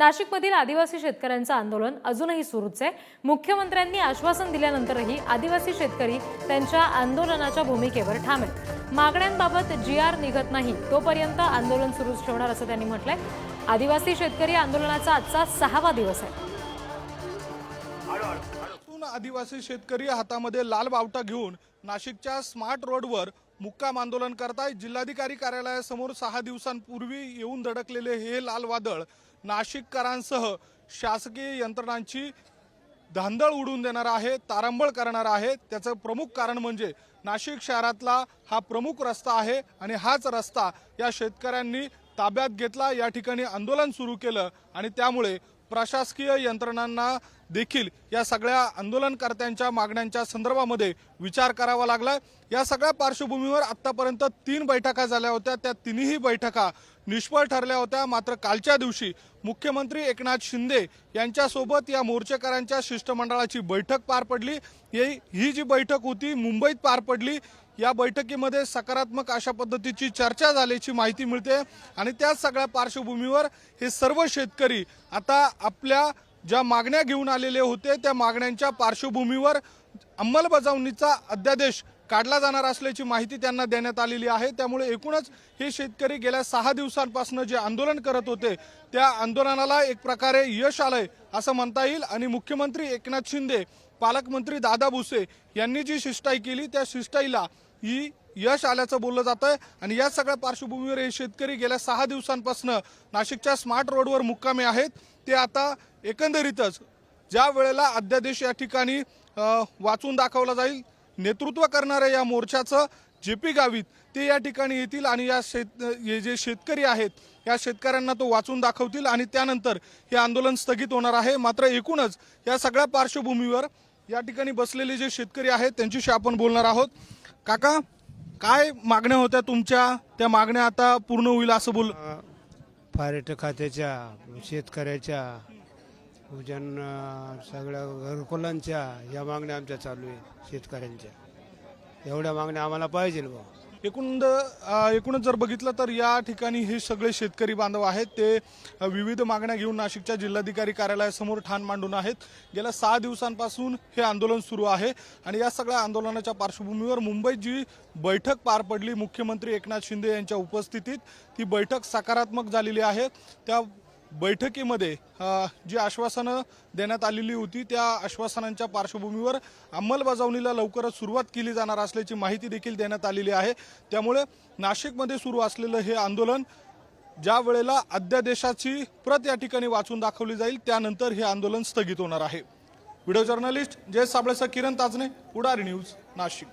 नाशिकमधील आदिवासी शेतकऱ्यांचं आंदोलन अजूनही सुरूच आहे. मुख्यमंत्र्यांनी आश्वासन दिल्यानंतरही आदिवासी शेतकरी त्यांच्या आंदोलनाच्या भूमिकेवर ठाम आहेत. मागण्यांबाबत जी आर निघत नाही तोपर्यंत आंदोलन सुरूच ठेवणार असं त्यांनी म्हटलंय. आदिवासी शेतकरी आंदोलनाचा आजचा सहावा दिवस आहे. आदिवासी शेतकरी हातामध्ये लाल बावटा घेऊन नाशिकच्या स्मार्ट रोडवर मुक्काम आंदोलन करताय. जिल्हाधिकारी कार्यालयासमोर सहा दिवसांपूर्वी येऊन धडकलेले हे लाल वादळ नाशिककरांसह शासकीय यंत्रणांची धांदळ उडून देणार आहे तारंबळ करणार आहे. त्याचं प्रमुख कारण म्हणजे नाशिक शहरातला हा प्रमुख रस्ता आहे आणि हाच रस्ता या शेतकऱ्यांनी ताब्यात घेतला. या ठिकाणी आंदोलन सुरू केलं आणि त्यामुळे प्रशासकीय यंत्रणांना देखील या सगळ्या आंदोलनकर्त्यांच्या मागण्यांच्या संदर्भामध्ये विचार करावा लागला या सगळ्या पार्श्वभूमीवर आत्तापर्यंत तीन बैठका झाल्या होत्या. त्या तिन्ही बैठका निष्फळ ठरल्या होत्या. मात्र कालच्या दिवशी मुख्यमंत्री एकनाथ शिंदे यांच्यासोबत या मोर्चेकऱ्यांच्या शिष्टमंडळाची बैठक पार पडली. ही ही जी बैठक होती मुंबईत पार पडली. या बैठकीमध्ये सकारात्मक अशा पद्धतीची चर्चा झाल्याची माहिती मिळते. आणि त्याच सगळ्या पार्श्वभूमीवर हे सर्व शेतकरी आता आपल्या ज्या मागण्या घेऊन आलेले होते त्या मागण्यांच्या पार्श्वभूमीवर अंमलबजावणीचा अध्यादेश काढला जाणार असल्याची माहिती त्यांना देण्यात आलेली आहे. त्यामुळे एकूणच हे शेतकरी गेल्या सहा दिवसांपासून जे आंदोलन करत होते त्या आंदोलनाला एक प्रकारे यश आलंय असं म्हणता येईल. आणि मुख्यमंत्री एकनाथ शिंदे पालकमंत्री दादा भुसे यांनी जी शिष्टाई केली त्या शिष्टाईला ही यश आल्याचं बोललं जात आहे आणि या सगळ्या पार्श्वभूमीवर हे शेतकरी गेल्या सहा दिवसांपासून नाशिकच्या स्मार्ट रोडवर मुक्कामे आहेत. ते आता एकंदरीतच ज्या वेळेला अध्यादेश या ठिकाणी वाचून दाखवला जाईल नेतृत्व करणाऱ्या या मोर्चाचं जे पी गावीत ते या ठिकाणी येतील आणि या शेत हे जे शेतकरी आहेत या शेतकऱ्यांना तो वाचून दाखवतील आणि त्यानंतर हे आंदोलन स्थगित होणार आहे. मात्र एकूणच या सगळ्या पार्श्वभूमीवर या ठिकाणी बसलेले जे शेतकरी आहेत त्यांच्याशी आपण बोलणार आहोत. काका काय मागण्या होत्या तुमच्या? त्या मागण्या आता पूर्ण होईल असं बोल पर्यटक खात्याच्या शेतकऱ्याच्या भोजन सगळ्या घरकुलांच्या या मागण्या आमच्या चालू आहे शेतकऱ्यांच्या. एवढ्या मागण्या आम्हाला पाहिजे बा एकूण एकूणच जर बघितलं तर या ठिकाणी हे सगळे शेतकरी बांधव आहेत. ते विविध मागण्या घेऊन नाशिकच्या जिल्हाधिकारी कार्यालयासमोर ठाण मांडून आहेत. गेल्या सहा दिवसांपासून हे आंदोलन सुरू आहे आणि या सगळ्या आंदोलनाच्या पार्श्वभूमीवर मुंबईत जी बैठक पार पडली मुख्यमंत्री एकनाथ शिंदे यांच्या उपस्थितीत. ती बैठक सकारात्मक झालेली आहे. त्या बैठकीमध्ये जी आश्वासनं देण्यात आलेली होती त्या आश्वासनांच्या पार्श्वभूमीवर अंमलबजावणीला लवकरच सुरुवात केली जाणार असल्याची माहिती देखील देण्यात आलेली आहे. त्यामुळे नाशिकमध्ये सुरू असलेलं हे आंदोलन ज्या वेळेला अध्यादेशाची प्रत या ठिकाणी वाचून दाखवली जाईल त्यानंतर हे आंदोलन स्थगित होणार आहे. व्हिडिओ जर्नलिस्ट जय साबळेसा किरण ताजने पुढारी न्यूज नाशिक.